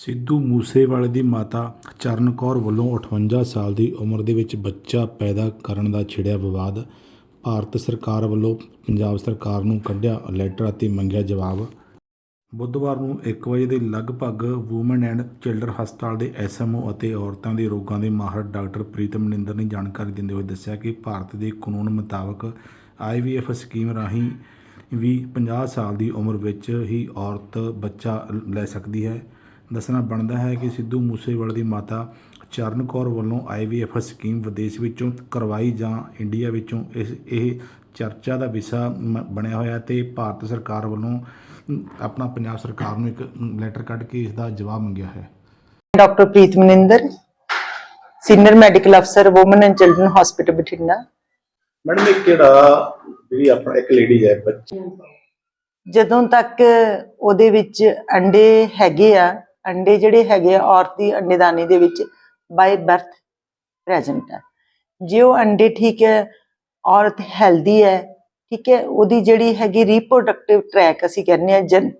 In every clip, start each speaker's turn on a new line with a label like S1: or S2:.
S1: ਸਿੱਧੂ ਮੂਸੇਵਾਲੇ ਦੀ ਮਾਤਾ ਚਰਨ ਕੌਰ ਵੱਲੋਂ 58 ਸਾਲ ਦੀ ਉਮਰ ਦੇ ਵਿੱਚ ਬੱਚਾ ਪੈਦਾ ਕਰਨ ਦਾ ਛਿੜਿਆ ਵਿਵਾਦ। ਭਾਰਤ ਸਰਕਾਰ ਵੱਲੋਂ ਪੰਜਾਬ ਸਰਕਾਰ ਨੂੰ ਕੱਢਿਆ ਲੈਟਰ ਅਤੇ ਮੰਗਿਆ ਜਵਾਬ। ਬੁੱਧਵਾਰ ਨੂੰ 1 ਵਜੇ ਦੇ ਲਗਭਗ ਵੂਮਨ ਐਂਡ ਚਿਲਡਰ ਹਸਪਤਾਲ ਦੇ ਐਸਐਮਓ ਅਤੇ ਔਰਤਾਂ ਦੇ ਰੋਗਾਂ ਦੇ ਮਾਹਰ ਡਾਕਟਰ ਪ੍ਰੀਤਮ ਮਨਿੰਦਰ ਨੇ ਜਾਣਕਾਰੀ ਦਿੰਦੇ ਹੋਏ ਦੱਸਿਆ ਕਿ ਭਾਰਤ ਦੇ ਕਾਨੂੰਨ ਮੁਤਾਬਕ ਆਈਵੀਐਫ ਸਕੀਮ ਰਾਹੀਂ ਵੀ 50 ਸਾਲ ਦੀ ਉਮਰ ਵਿੱਚ ਹੀ ਔਰਤ ਬੱਚਾ ਲੈ ਸਕਦੀ ਹੈ। ਦੱਸਣਾ ਬਣਦਾ ਹੈ ਕਿ ਸਿੱਧੂ ਮੂਸੇਵਾਲੇ ਦੀ ਮਾਤਾ ਚਰਨ ਕੌਰ ਵੱਲੋਂ ਆਈਵੀਐਫ ਸਕੀਮ ਵਿਦੇਸ਼ ਵਿੱਚੋਂ ਕਰਵਾਈ ਜਾਂ ਇੰਡੀਆ ਵਿੱਚੋਂ ਇਸ ਇਹ ਚਰਚਾ ਦਾ ਵਿਸ਼ਾ ਬਣਿਆ ਹੋਇਆ ਤੇ ਭਾਰਤ ਸਰਕਾਰ ਵੱਲੋਂ ਆਪਣਾ ਪੰਜਾਬ ਸਰਕਾਰ ਨੂੰ ਇੱਕ ਲੈਟਰ ਕੱਢ ਕੇ ਇਸ ਦਾ ਜਵਾਬ ਮੰਗਿਆ ਹੈ।
S2: Doctor Preet Maninder senior medical ਅਫਸਰ woman and children hospital Bathinda.
S3: Madam ਇਹ ਕਿਹੜਾ ਜਿਹੜੀ ਆਪਣਾ ਇੱਕ ਲੇਡੀ ਹੈ ਬੱਚੀ?
S2: ਜਦੋਂ ਤੱਕ ਉਹਦੇ ਵਿੱਚ ਅੰਡੇ ਹੈਗੇ ਆ ਅੰਡੇ ਜਿਹੜੇ ਹੈਗੇ ਆ ਔਰਤ ਦੀ ਅੰਡੇਦਾਨੀ ਦੇ ਵਿੱਚ ਬਾਈ ਬਰਥ ਪ੍ਰੈਜ਼ੈਂਟ ਹੈ ਜੇ ਉਹ ਅੰਡੇ ਠੀਕ ਹੈ ਔਰਤ ਹੈਲਦੀ ਹੈ ਠੀਕ ਹੈ ਉਹਦੀ ਜਿਹੜੀ ਹੈਗੀ ਰੀਪਰੋਡਕਟਿਵ ਟਰੈਕ ਅਸੀਂ ਕਹਿੰਦੇ ਆ ਜਨ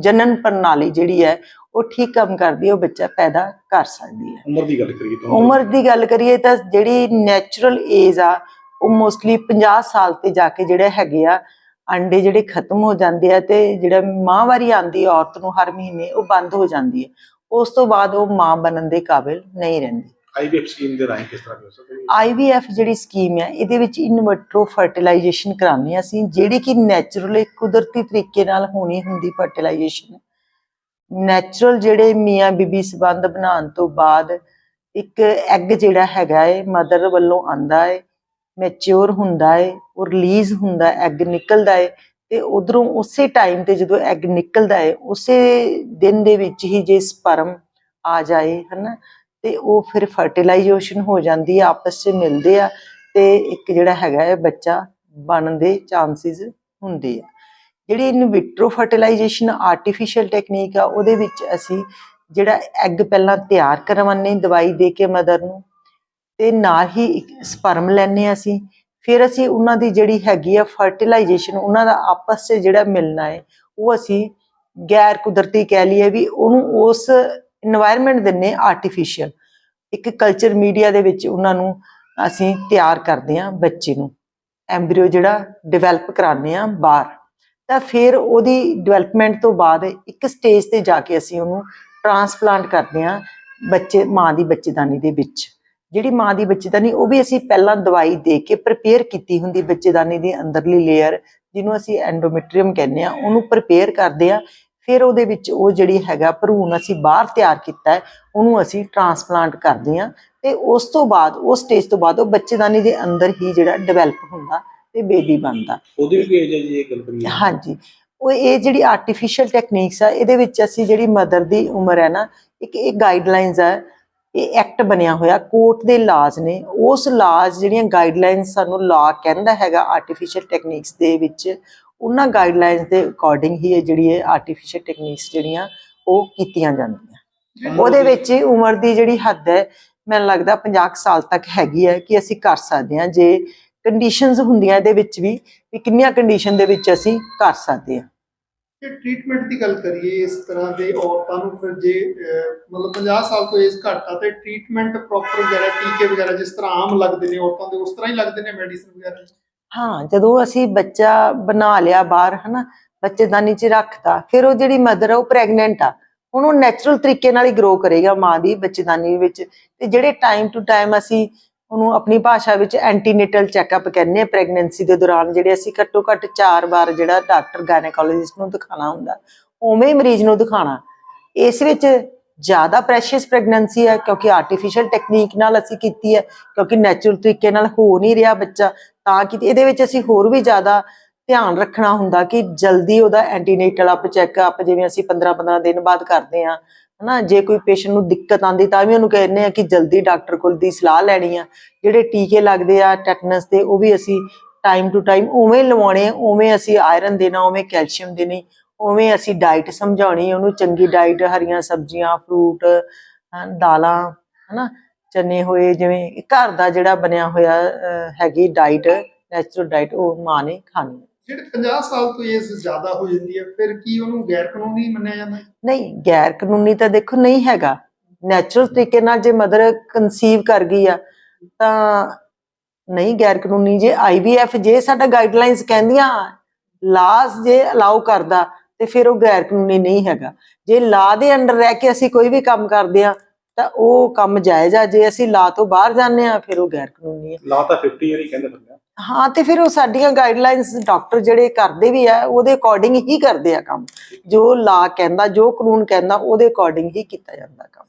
S2: ਜਨਨ ਪ੍ਰਣਾਲੀ ਜਿਹੜੀ ਹੈ ਉਹ ਠੀਕ ਕੰਮ ਕਰਦੀ ਹੈ ਉਹ ਬੱਚਾ ਪੈਦਾ ਕਰ ਸਕਦੀ ਹੈ।
S3: ਉਮਰ ਦੀ ਗੱਲ ਕਰੀਏ ਤਾਂ
S2: ਉਮਰ ਦੀ ਗੱਲ ਕਰੀਏ ਤਾਂ ਜਿਹੜੀ ਨੈਚੁਰਲ ਏਜ ਆ ਉਹ ਮੋਸਟਲੀ 50 ਸਾਲ ਤੇ ਜਾ ਕੇ ਜਿਹੜੇ ਹੈਗੇ ਆ ਅੰਡੇ ਜਿਹੜੇ ਖਤਮ ਹੋ ਜਾਂਦੇ ਆ ਤੇ ਜਿਹੜਾ ਮਾਹਵਾਰੀ ਆਂਦੀ ਔਰਤ ਨੂੰ ਹਰ ਮਹੀਨੇ ਉਹ ਬੰਦ ਹੋ ਜਾਂਦੀ ਹੈ ਉਸ ਤੋਂ ਬਾਅਦ ਉਹ ਮਾਂ ਬਣਨ ਦੇ ਕਾਬਿਲ ਨਹੀਂ ਰਹਿੰਦੀ।
S3: ਆਈਵੀਐਫ ਸਕੀਮ ਦੇ ਰਾਹੀਂ ਕਿਸ ਤਰ੍ਹਾਂ ਹੋ ਸਕਦਾ
S2: ਆਈਵੀਐਫ ਜਿਹੜੀ ਸਕੀਮ ਹੈ ਇਹਦੇ ਵਿੱਚ ਇਨਵਿਟਰੋ ਫਰਟੀਲਾਈਜੇਸ਼ਨ ਕਰਾਉਂਦੇ ਹਾਂ ਅਸੀਂ ਜਿਹੜੀ ਕਿ ਨੈਚੁਰਲੀ ਕੁਦਰਤੀ ਤਰੀਕੇ ਨਾਲ ਹੋਣੀ ਹੁੰਦੀ ਫਰਟੀਲਾਈਜੇਸ਼ਨ ਨੈਚੁਰਲ ਜਿਹੜੇ ਮੀਆਂ ਬੀਬੀ ਸਬੰਧ ਬਣਾਉਣ ਤੋਂ ਬਾਅਦ ਇੱਕ ਐਗ ਜਿਹੜਾ ਹੈਗਾ ਏ ਮਦਰ ਵੱਲੋਂ ਆਂਦਾ ਏ ਮੈਚੁਰ ਹੁੰਦਾ ਏ, ਉਹ ਰਿਲੀਜ਼ ਹੁੰਦਾ ਐਗ ਨਿਕਲਦਾ ਏ, ਤੇ ਉਧਰੋਂ ਉਸੇ ਟਾਈਮ ਤੇ ਜਦੋਂ ਐਗ ਨਿਕਲਦਾ ਏ, ਉਸੇ ਦਿਨ ਦੇ ਵਿੱਚ ਹੀ ਜੇ ਸਪਰਮ ਆ ਜਾਏ, ਹਨਾ, ਤੇ ਉਹ ਫਿਰ ਫਰਟੀਲਾਈਜੇਸ਼ਨ ਹੋ ਜਾਂਦੀ ਆ ਆਪਸ ਵਿੱਚ ਮਿਲਦੇ ਆ, ਤੇ ਇੱਕ ਜਿਹੜਾ ਹੈਗਾ ਹੈ ਬੱਚਾ ਬਣਨ ਦੇ ਚਾਂਸਸ ਹੁੰਦੇ ਆ। ਜਿਹੜੀ in vitro fertilisation artificial technique ਆ, ਉਹਦੇ ਵਿੱਚ ਅਸੀਂ ਜਿਹੜਾ ਐਗ ਪਹਿਲਾਂ ਤਿਆਰ ਕਰਵਾਉਂਦੇ ਦਵਾਈ ਦੇ ਕੇ ਮਦਰ ਨੂੰ ਤੇ ਨਾਲ ਹੀ ਇੱਕ ਸਪਰਮ ਲੈਣੇ ਆ ਅਸੀਂ। ਫਿਰ ਅਸੀਂ ਉਹਨਾਂ ਦੀ ਜਿਹੜੀ ਹੈਗੀ ਆ ਫਰਟੀਲਾਈਜੇਸ਼ਨ ਉਹਨਾਂ ਦਾ ਆਪਸ 'ਚ ਜਿਹੜਾ ਮਿਲਣਾ ਹੈ, ਉਹ ਅਸੀਂ ਗੈਰ ਕੁਦਰਤੀ ਕਹਿ ਲਈਏ ਵੀ ਉਹਨੂੰ ਉਸ এনवायरमेंट ਦਿੰਨੇ ਆਰਟੀਫੀਸ਼ੀਅਲ ਇੱਕ ਕਲਚਰ ਮੀਡੀਆ ਦੇ ਵਿੱਚ ਉਹਨਾਂ ਨੂੰ ਅਸੀਂ ਤਿਆਰ ਕਰਦੇ ਆ ਬੱਚੇ ਨੂੰ। ਐਮਬ੍ਰਿਓ ਜਿਹੜਾ ਡਿਵੈਲਪ ਕਰਾਉਂਦੇ ਆ ਬਾਹਰ। ਤਾਂ ਫਿਰ ਉਹਦੀ ਡਿਵੈਲਪਮੈਂਟ ਤੋਂ ਬਾਅਦ ਇੱਕ ਸਟੇਜ ਤੇ ਜਾ ਕੇ ਅਸੀਂ ਉਹਨੂੰ ਟ੍ਰਾਂਸਪਲਾਂਟ ਕਰਦੇ ਆ ਬੱਚੇ, ਮਾਂ ਦੀ ਬੱਚੇਦਾਨੀ ਦੇ ਵਿੱਚ। ਜਿਹੜੀ ਮਾਂ ਦੀ ਬੱਚੇਦਾਨੀ ਉਹ ਵੀ ਅਸੀਂ ਪਹਿਲਾਂ ਦਵਾਈ ਦੇ ਕੇ ਪ੍ਰਪੇਅਰ ਕੀਤੀ ਹੁੰਦੀ ਬੱਚੇਦਾਨੀ ਦੀ ਅੰਦਰਲੀ ਲੇਅਰ ਜਿਹਨੂੰ ਅਸੀਂ ਐਂਡੋਮੈਟਰੀਅਮ ਕਹਿੰਦੇ ਆ ਉਹਨੂੰ ਪ੍ਰਪੇਅਰ ਕਰਦੇ ਆ ਫਿਰ ਉਹਦੇ ਵਿੱਚ ਉਹ ਜਿਹੜੀ ਹੈਗਾ ਭਰੂਣ ਅਸੀਂ ਬਾਹਰ ਤਿਆਰ ਕੀਤਾ ਹੈ ਉਹਨੂੰ ਅਸੀਂ ਟਰਾਂਸਪਲਾਂਟ ਕਰਦੇ ਆ ਤੇ ਉਸ ਤੋਂ ਬਾਅਦ ਉਸ ਸਟੇਜ ਤੋਂ ਬਾਅਦ ਉਹ ਬੱਚੇਦਾਨੀ ਦੇ ਅੰਦਰ ਹੀ ਜਿਹੜਾ ਡਿਵੈਲਪ ਹੁੰਦਾ ਤੇ ਬੇਬੀ ਬਣਦਾ।
S3: ਉਹਦੀ ਵੀ ਏਜ ਹੈ ਜੀ ਇਹ ਗੱਲ ਕਰੀਏ
S2: ਹਾਂਜੀ। ਉਹ ਇਹ ਜਿਹੜੀ ਆਰਟੀਫੀਸ਼ੀਅਲ ਟੈਕਨੀਕਸ ਆ ਇਹਦੇ ਵਿੱਚ ਅਸੀਂ ਜਿਹੜੀ ਮਦਰ ਦੀ ਉਮਰ ਹੈ ਨਾ ਇੱਕ ਇਹ ਗਾਈਡਲਾਈਨਸ ਆ ਇਹ ਐਕਟ ਬਣਿਆ ਹੋਇਆ ਕੋਰਟ ਦੇ ਲਾਜ਼ ਨੇ। ਉਸ ਲਾਜ਼ ਜਿਹੜੀਆਂ ਗਾਈਡਲਾਈਨਸ ਸਾਨੂੰ ਲਾ ਕਹਿੰਦਾ ਹੈਗਾ ਆਰਟੀਫੀਸ਼ੀਅਲ ਟੈਕਨੀਕਸ ਦੇ ਵਿੱਚ ਉਹਨਾਂ ਗਾਈਡਲਾਈਨਸ ਦੇ ਅਕੋਰਡਿੰਗ ਹੀ ਇਹ ਜਿਹੜੀ ਇਹ ਆਰਟੀਫੀਸ਼ੀਅਲ ਟੈਕਨੀਕਸ ਜਿਹੜੀਆਂ ਉਹ ਕੀਤੀਆਂ ਜਾਂਦੀਆਂ। ਉਹਦੇ ਵਿੱਚ ਉਮਰ ਦੀ ਜਿਹੜੀ ਹੱਦ ਹੈ ਮੈਨੂੰ ਲੱਗਦਾ 50 ਕੁ ਸਾਲ ਤੱਕ ਹੈਗੀ ਹੈ ਕਿ ਅਸੀਂ ਕਰ ਸਕਦੇ ਹਾਂ। ਜੇ ਕੰਡੀਸ਼ਨਸ ਹੁੰਦੀਆਂ ਇਹਦੇ ਵਿੱਚ ਵੀ ਵੀ ਕਿੰਨੀਆਂ ਕੰਡੀਸ਼ਨ ਦੇ ਵਿੱਚ ਅਸੀਂ ਕਰ ਸਕਦੇ ਹਾਂ।
S4: ਜੇ ਟ੍ਰੀਟਮੈਂਟ ਦੀ ਗੱਲ ਕਰੀਏ ਇਸ ਤਰ੍ਹਾਂ ਦੇ ਔਰਤਾਂ ਨੂੰ ਫਿਰ ਜੇ ਮਤਲਬ 50 ਸਾਲ ਤੋਂ ਏਜ ਘੱਟ ਆ, ਤੇ ਟ੍ਰੀਟਮੈਂਟ ਪ੍ਰੋਪਰ ਵਗੈਰਾ, ਟੀਕੇ ਵਗੈਰਾ ਜਿਸ ਤਰ੍ਹਾਂ ਆਮ ਲੱਗਦੇ ਨੇ ਔਰਤਾਂ ਦੇ, ਉਸ ਤਰ੍ਹਾਂ ਹੀ ਲੱਗਦੇ ਨੇ ਮੈਡੀਸਿਨ ਵਗੈਰਾ?
S2: ਹਾਂ, ਜਦੋਂ ਅਸੀਂ ਬੱਚਾ ਬਣਾ ਲਿਆ ਬਾਹਰ, ਹਨਾ ਬੱਚੇਦਾਨੀ 'ਚ ਰੱਖਤਾ, ਫਿਰ ਉਹ ਜਿਹੜੀ ਮਦਰ ਆ, ਉਹ ਪ੍ਰੈਗਨੈਂਟ ਆ। ਹੁਣ ਉਹ ਨੈਚੁਰਲ ਤਰੀਕੇ ਨਾਲ ਹੀ ਗਰੋ ਕਰੇਗਾ ਮਾਂ ਦੀ ਬੱਚੇਦਾਨੀ ਵਿੱਚ। ਤੇ ਜਿਹੜੇ ਟਾਈਮ ਟੂ ਟਾਈਮ ਅਸੀਂ ਉਹਨੂੰ ਆਪਣੀ ਭਾਸ਼ਾ ਵਿੱਚ ਐਂਟੀਨੇਟਲ ਚੈੱਕਅਪ ਕਹਿੰਦੇ ਆ ਪ੍ਰੈਗਨੈਂਸੀ ਦੇ ਦੌਰਾਨ ਜਿਹੜੇ ਅਸੀਂ ਘੱਟੋ ਘੱਟ 4 ਵਾਰ ਜਿਹੜਾ ਡਾਕਟਰ ਗਾਇਨੇਕੋਲੋਜਿਸਟ ਨੂੰ ਦਿਖਾਣਾ ਹੁੰਦਾ, ਉਵੇਂ ਹੀ ਮਰੀਜ਼ ਨੂੰ ਦਿਖਾਣਾ ਇਸ ਵਿੱਚ ਜ਼ਿਆਦਾ ਪ੍ਰੈਸ਼ੀਅਸ ਪ੍ਰੈਗਨੈਂਸੀ ਹੈ, ਕਿਉਂਕਿ ਆਰਟੀਫੀਸ਼ੀਅਲ ਟੈਕਨੀਕ ਨਾਲ ਅਸੀਂ ਕੀਤੀ ਹੈ, ਕਿਉਂਕਿ ਨੈਚੁਰਲ ਤਰੀਕੇ ਨਾਲ ਹੋ ਨਹੀਂ ਰਿਹਾ ਬੱਚਾ, ਤਾਂ ਕਿ ਇਹਦੇ ਵਿੱਚ ਅਸੀਂ ਹੋਰ ਵੀ ਜ਼ਿਆਦਾ ਧਿਆਨ ਰੱਖਣਾ ਹੁੰਦਾ ਕਿ ਜਲਦੀ ਉਹਦਾ ਐਂਟੀਨੇਟਲ ਅਪ ਚੈੱਕਅਪ ਜਿਵੇਂ ਅਸੀਂ 15-15 ਦਿਨ ਬਾਅਦ ਕਰਦੇ ਆ ਹਨਾ, ਜੇ ਕੋਈ ਪੇਸ਼ੈਂਟ ਨੂੰ ਦਿੱਕਤ ਆਂਦੀ ਤਾਂ ਵੀ ਉਹਨੂੰ ਕਹਿੰਦੇ ਆ ਕਿ ਜਲਦੀ ਡਾਕਟਰ ਕੋਲ ਦੀ ਸਲਾਹ ਲੈਣੀ ਆ। ਜਿਹੜੇ ਟੀਕੇ ਲੱਗਦੇ ਆ ਟੈਟਨਸ ਦੇ, ਉਹ ਵੀ ਅਸੀਂ ਟਾਈਮ ਟੂ ਟਾਈਮ ਉਵੇਂ ਲਵਾਉਣੇ ਉਵੇਂ ਅਸੀਂ ਆਇਰਨ ਦੇਣਾ, ਉਵੇਂ ਕੈਲਸ਼ੀਅਮ ਦੇਣੀ, ਉਵੇਂ ਅਸੀਂ ਡਾਈਟ ਸਮਝਾਉਣੀ ਉਹਨੂੰ, ਚੰਗੀ ਡਾਈਟ ਹਰੀਆਂ ਸਬਜ਼ੀਆਂ ਫਰੂਟ ਦਾਲਾਂ, ਹਨਾ, ਚਨੇ ਹੋਏ ਜਿਵੇਂ ਘਰ ਦਾ ਜਿਹੜਾ ਬਣਿਆ ਹੋਇਆ ਹੈਗੀ ਡਾਈਟ ਨੈਚੁਰਲ ਡਾਈਟ ਉਹ ਮਾਂ ਨੇ ਖਾਣੀ
S4: ਜਿਹੜੇ 50 ਸਾਲ ਤੋਂ ਏਜ ਜ਼ਿਆਦਾ ਹੋ ਜਾਂਦੀ ਹੈ ਫਿਰ ਕੀ ਉਹਨੂੰ ਗੈਰ ਕਾਨੂੰਨੀ ਮੰਨਿਆ ਜਾਂਦਾ?
S2: ਨਹੀਂ ਗੈਰ ਕਾਨੂੰਨੀ ਤਾਂ ਦੇਖੋ ਨਹੀਂ ਹੈਗਾ। ਨੈਚੁਰਲ ਤਰੀਕੇ ਨਾਲ ਜੇ ਮਦਰ ਕਨਸੀਵ ਕਰ ਗਈ ਆ ਤਾਂ ਨਹੀਂ ਗੈਰ ਕਾਨੂੰਨੀ ਜੇ ਆਈਵੀਐਫ ਜੇ ਸਾਡਾ ਗਾਈਡਲਾਈਨਸ ਕਹਿੰਦੀਆਂ ਲਾਸ ਜੇ ਅਲਾਉ ਕਰਦਾ ਤੇ ਫਿਰ ਉਹ ਗੈਰ ਕਾਨੂੰਨੀ ਨਹੀਂ ਹੈਗਾ। ਜੇ ਲਾ ਦੇ ਅੰਡਰ ਰਹਿ ਕੇ ਅਸੀਂ ਕੋਈ ਵੀ ਕੰਮ ਕਰਦੇ ਆ ਤਾਂ ਉਹ ਕੰਮ ਜਾਇਜ਼ ਆ। ਜੇ ਅਸੀਂ ਲਾ ਤੋਂ ਬਾਹਰ ਜਾਂਦੇ ਆ ਫਿਰ ਉਹ ਗੈਰ ਕਾਨੂੰਨੀ ਹੈ
S3: ਲਾ ਤਾਂ 50 ਇਅਰ ਹੀ ਕਹਿੰਦੇ ਹੁੰਦੇ ਆ।
S2: ਹਾਂ, ਤੇ ਫਿਰ ਉਹ ਸਾਡੀਆਂ ਗਾਈਡਲਾਈਨਸ ਡਾਕਟਰ ਜਿਹੜੇ ਕਰਦੇ ਵੀ ਆ, ਉਹਦੇ ਅਕੋਰਡਿੰਗ ਹੀ ਕਰਦੇ ਆ ਕੰਮ। ਜੋ ਲਾ ਕਹਿੰਦਾ, ਜੋ ਕਾਨੂੰਨ ਕਹਿੰਦਾ, ਉਹਦੇ ਅਕੋਰਡਿੰਗ ਹੀ ਕੀਤਾ ਜਾਂਦਾ ਕੰਮ।